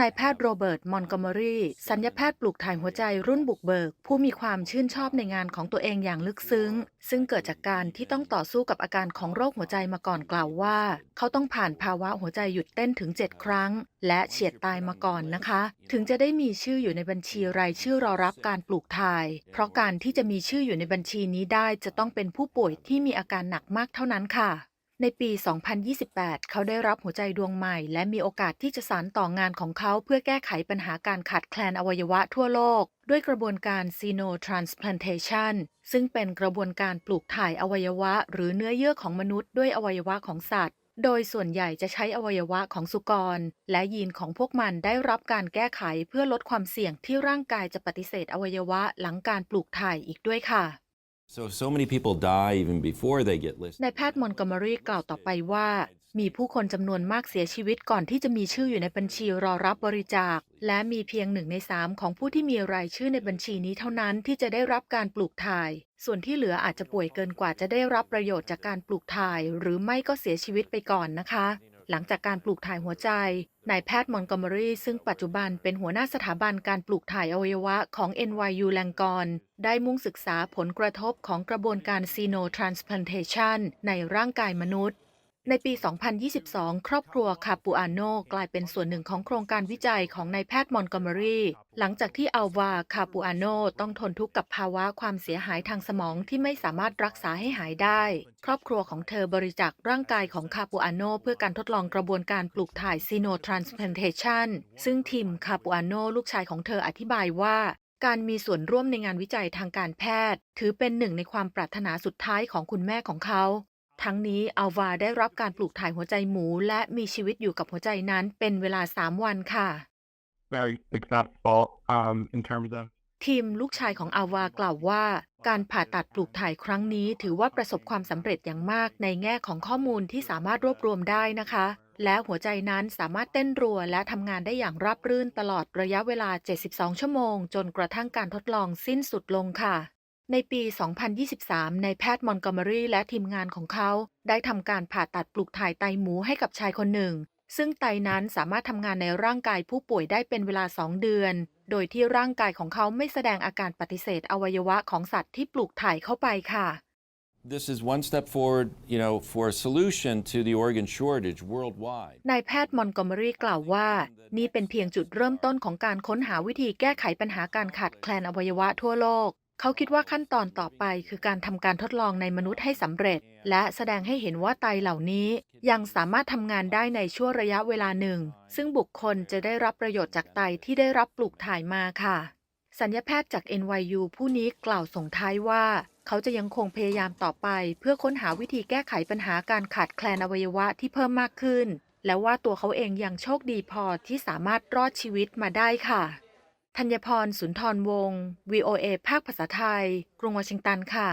นายแพทย์โรเบิร์ต มอนกอมอรีสัญญาแพทย์ปลูกถ่ายหัวใจรุ่นบุกเบิก ผู้มีความชื่นชอบในงานของตัวเองอย่างลึกซึ้ง ซึ่งเกิดจากการที่ต้องต่อสู้กับอาการของโรคหัวใจมาก่อนกล่าวว่า เขาต้องผ่านภาวะหัวใจหยุดเต้นถึง 7 ครั้ง และเฉียดตายมาก่อนนะคะ ถึงจะได้มีชื่ออยู่ในบัญชีรายชื่อรอรับการปลูกถ่าย เพราะการที่จะมีชื่ออยู่ในบัญชีนี้ได้จะต้องเป็นผู้ป่วยที่มีอาการหนักมากเท่านั้นค่ะ ในปี 2028 เขาได้รับหัวใจดวงใหม่ และมีโอกาสที่จะสานต่องานของเขาเพื่อแก้ไขปัญหาการขาดแคลนอวัยวะทั่วโลก ด้วยกระบวนการ xenotransplantation ซึ่งเป็นกระบวนการปลูกถ่ายอวัยวะ หรือเนื้อเยื่อของมนุษย์ด้วยอวัยวะของสัตว์ โดยส่วนใหญ่จะใช้อวัยวะของสุกร และยีนของพวกมันได้รับการแก้ไขเพื่อลดความเสี่ยงที่ร่างกายจะปฏิเสธอวัยวะหลังการปลูกถ่ายอีกด้วยค่ะ นายแพทย์มอนกอมอรีกล่าวต่อไปว่า มีผู้คนจำนวนมากเสียชีวิตก่อนที่จะมีชื่ออยู่ในบัญชีรอรับบริจาค และมีเพียงหนึ่งในสามของผู้ที่มีรายชื่อในบัญชีนี้เท่านั้นที่จะได้รับการปลูกถ่าย ส่วนที่เหลืออาจจะป่วยเกินกว่าจะได้รับประโยชน์จากการปลูกถ่าย หรือไม่ก็เสียชีวิตไปก่อนนะคะ หลังจากการปลูกถ่ายหัวใจ นายแพทย์มอนกอมอรีซึ่งปัจจุบันเป็นหัวหน้าสถาบันการปลูกถ่ายอวัยวะของ NYU แลงกอนได้มุ่งศึกษาผลกระทบของกระบวนการซีโนทรานส p l a n t a t i o n ในร่างกายมนุษย์ ในปี 2022 ครอบครัวคาปูอาโนกลายเป็นส่วนหนึ่งของโครงการวิจัยของนายแพทย์มอนกอมอรีหลังจากที่อัลวาคาปูอาโนต้องทนทุกข์กับภาวะความเสียหายทางสมองที่ไม่สามารถรักษาให้หายได้ ครอบครัวของเธอบริจาคร่างกายของคาปูอาโนเพื่อการทดลองกระบวนการปลูกถ่าย xenotransplantation ซึ่งทีมคาปูอาโนลูกชายของเธออธิบายว่าการมีส่วนร่วมในงานวิจัยทางการแพทย์ ถือเป็นหนึ่งในความปรารถนาสุดท้ายของคุณแม่ของเขา ทั้งนี้อัลวาได้รับการปลูกถ่ายหัวใจหมู และมีชีวิตอยู่กับหัวใจนั้นเป็นเวลา 3 วันค่ะ very successful um, in terms of ทีมลูกชายของอาวากล่าวว่า การผ่าตัดปลูกถ่ายครั้งนี้ถือว่าประสบความสำเร็จอย่างมากในแง่ของข้อมูลที่สามารถรวบรวมได้นะคะ และหัวใจนั้นสามารถเต้นรัวและทำงานได้อย่างราบรื่นตลอดระยะเวลา 72 ชั่วโมง จนกระทั่งการทดลองสิ้นสุดลงค่ะ ในปี 2023ในแพทย์มอนกอมอรีและทีมงานของเขา ได้ทำการผ่าตัดปลูกถ่ายไตหมูให้กับชายคนหนึ่ง ซึ่งไตนั้นสามารถทำงานในร่างกายผู้ป่วยได้เป็นเวลา 2 เดือน โดยที่ร่างกายของเขาไม่แสดงอาการปฏิเสธอวัยวะของสัตว์ที่ปลูกถ่ายเข้าไปค่ะ This is one step forward, you know, for a solution to the organ shortage worldwide. นายแพทย์มอนกอมอรีกล่าวว่า นี่เป็นเพียงจุดเริ่มต้นของการค้นหาวิธีแก้ไขปัญหาการขาดแคลนอวัยวะทั่วโลก เขาคิดว่าขั้นตอนต่อไปคือการทำการทดลองในมนุษย์ให้สำเร็จ และแสดงให้เห็นว่าไตเหล่านี้ยังสามารถทำงานได้ในช่วงระยะเวลาหนึ่ง ซึ่งบุคคลจะได้รับประโยชน์จากไตที่ได้รับปลูกถ่ายมาค่ะสัญญาแพทย์จาก NYU ผู้นี้กล่าวส่งท้ายว่า เขาจะยังคงพยายามต่อไป เพื่อค้นหาวิธีแก้ไขปัญหาการขาดแคลนอวัยวะที่เพิ่มมากขึ้น และว่าตัวเขาเองยังโชคดีพอที่สามารถรอดชีวิตมาได้ค่ะ ธัญพร สุนทรวงศ์ VOA ภาคภาษาไทย กรุงวอชิงตันค่ะ